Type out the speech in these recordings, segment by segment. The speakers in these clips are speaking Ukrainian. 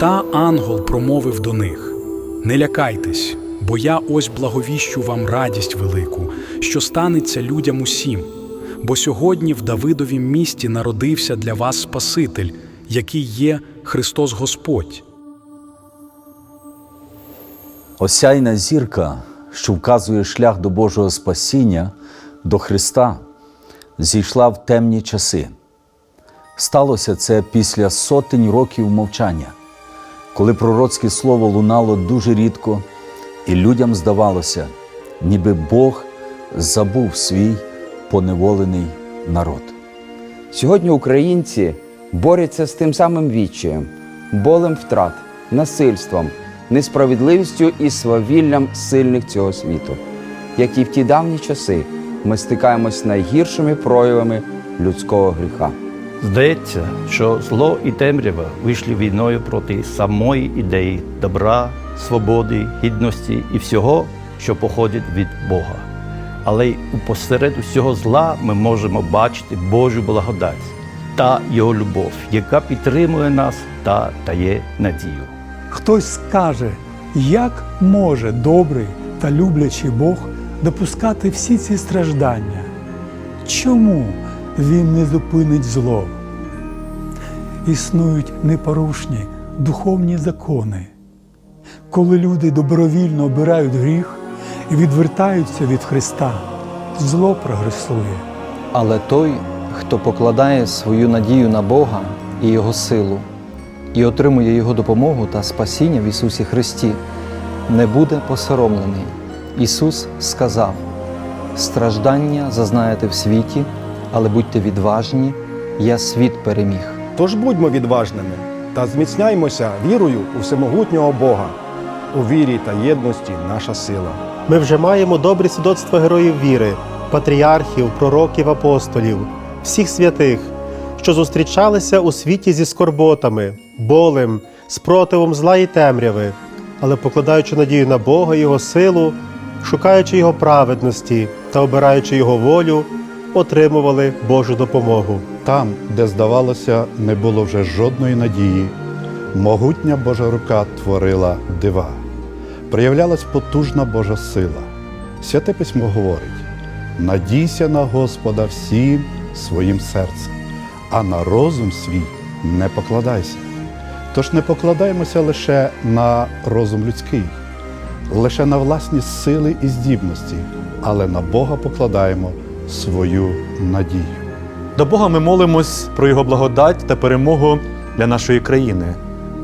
Та ангел промовив до них: Не лякайтесь, бо я ось благовіщу вам радість велику, що станеться людям усім. Бо сьогодні в Давидовім місті народився для вас Спаситель, який є Христос Господь. Осяйна зірка, що вказує шлях до Божого спасіння, до Христа, зійшла в темні часи. Сталося це після сотень років мовчання, коли пророцьке слово лунало дуже рідко, і людям здавалося, ніби Бог забув свій поневолений народ. Сьогодні українці борються з тим самим відчаєм, болем втрат, насильством, несправедливістю і свавіллям сильних цього світу. Як і в ті давні часи, ми стикаємось з найгіршими проявами людського гріха. Здається, що зло і темрява вийшли війною проти самої ідеї добра, свободи, гідності і всього, що походить від Бога. Але й у посеред усього зла ми можемо бачити Божу благодать та Його любов, яка підтримує нас та дає надію. Хтось скаже, як може добрий та люблячий Бог допускати всі ці страждання? Чому Він не зупинить зло? Існують непорушні духовні закони. Коли люди добровільно обирають гріх і відвертаються від Христа, зло прогресує. Але той, хто покладає свою надію на Бога і Його силу, і отримує Його допомогу та спасіння в Ісусі Христі, не буде посоромлений. Ісус сказав: страждання зазнаєте в світі, але будьте відважні, я світ переміг. Тож будьмо відважними та зміцняймося вірою у всемогутнього Бога. У вірі та єдності наша сила. Ми вже маємо добрі свідоцтва героїв віри, патріархів, пророків, апостолів, всіх святих, що зустрічалися у світі зі скорботами, болем, спротивом зла і темряви, але покладаючи надію на Бога Його силу, шукаючи Його праведності та обираючи Його волю, отримували Божу допомогу. Там, де, здавалося, не було вже жодної надії, могутня Божа рука творила дива, проявлялась потужна Божа сила. Святе письмо говорить: надійся на Господа всім своїм серцем, а на розум свій не покладайся. Тож не покладаємося лише на розум людський, лише на власні сили і здібності, але на Бога покладаємо свою надію. До Бога ми молимось про Його благодать та перемогу для нашої країни,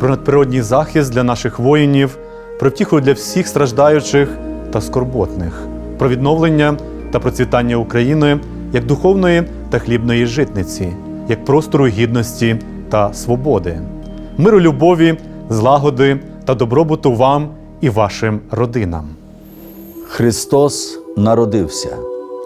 про надприродній захист для наших воїнів, про втіху для всіх страждаючих та скорботних, про відновлення та процвітання України як духовної та хлібної житниці, як простору гідності та свободи, миру любові, злагоди та добробуту вам і вашим родинам. Христос народився.